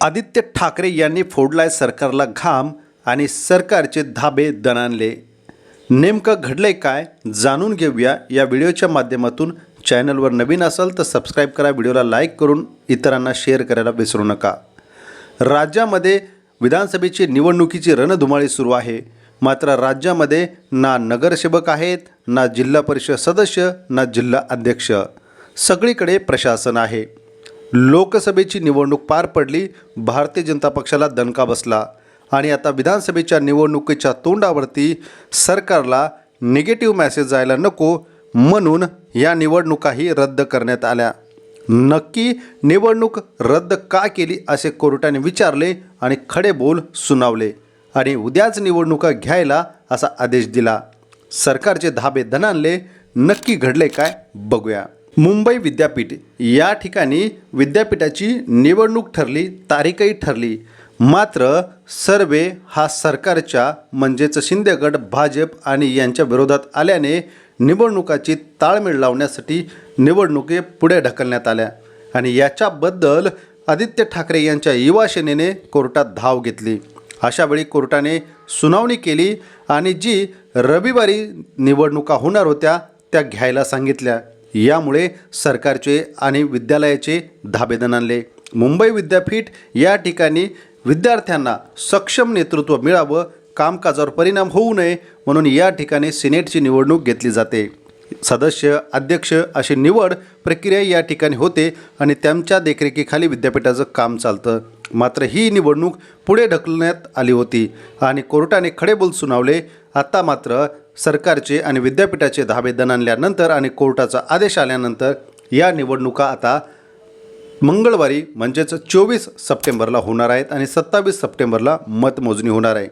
आदित्य ठाकरे यांनी फोडलाय सरकारला घाम आणि सरकारचे धाबे दणाणले. नेमकं घडलंय काय जाणून घेऊया या व्हिडिओच्या माध्यमातून. चॅनलवर नवीन असाल तर सबस्क्राईब करा व्हिडिओला लाईक करून इतरांना शेअर करायला विसरू नका. राज्यामध्ये विधानसभेची निवडणुकीची रणधुमाळी सुरू आहे. मात्र राज्यामध्ये ना नगरसेवक आहेत ना जिल्हा परिषद सदस्य ना जिल्हा अध्यक्ष. सगळीकडे प्रशासन आहे. लोकसभेची निवडणूक पार पडली भारतीय जनता पक्षाला दणका बसला. आणि आता विधानसभेच्या निवडणुकीच्या तोंडावरती सरकारला निगेटिव्ह मॅसेज जायला नको म्हणून या निवडणुकाही रद्द करण्यात आल्या. नक्की निवडणूक रद्द का केली असे कोर्टाने विचारले आणि खडे बोल सुनावले आणि उद्याच निवडणुका घ्यायला असा आदेश दिला. सरकारचे धाबे धनानले नक्की घडले काय बघूया. मुंबई विद्यापीठ. या ठिकाणी विद्यापीठाची निवडणूक ठरली तारीखही ठरली. मात्र सर्वे हा सरकारच्या म्हणजेच शिंदेगड भाजप आणि यांच्या विरोधात आल्याने निवडणुकाची ताळमेळ लावण्यासाठी निवडणुके पुढे ढकलण्यात आल्या. आणि याच्याबद्दल आदित्य ठाकरे यांच्या युवा सेनेने कोर्टात धाव घेतली. अशावेळी कोर्टाने सुनावणी केली आणि जी रविवारी निवडणुका होणार होत्या त्या घ्यायला सांगितल्या. यामुळे सरकारचे आणि विद्यालयाचे धाबेदन आणले मुंबई विद्यापीठ या ठिकाणी विद्यार्थ्यांना सक्षम नेतृत्व मिळावं कामकाजावर परिणाम होऊ नये म्हणून या ठिकाणी सिनेटची निवडणूक घेतली जाते. सदस्य अध्यक्ष अशी निवड प्रक्रिया या ठिकाणी होते आणि त्यांच्या देखरेखीखाली विद्यापीठाचं काम चालतं. मात्र ही निवडणूक पुढे ढकलण्यात आली होती आणि कोर्टाने खडेबोल सुनावले. आता मात्र सरकारचे आणि विद्यापीठाचे धाबे दणाणल्यानंतर आणि कोर्टाचा आदेश आल्यानंतर या निवडणुका आता मंगळवारी म्हणजेच चोवीस सप्टेंबरला होणार आहेत आणि सत्तावीस सप्टेंबरला मतमोजणी होणार आहे.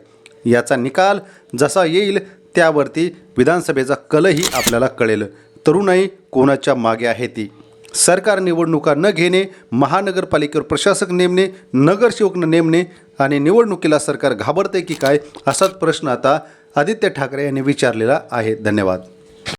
याचा निकाल जसा येईल त्यावरती विधानसभेचा कलही आपल्याला कळेल. तरुणाई कोणाच्या मागे आहे ती? सरकार निवडणुका न घेणे महानगरपालिकेवर प्रशासक नेमणे नगरसेवक नेमणे आणि निवडणुकीला सरकार घाबरते की काय असाच प्रश्न आता आदित्य ठाकरे यांनी विचारलेला आहे. धन्यवाद.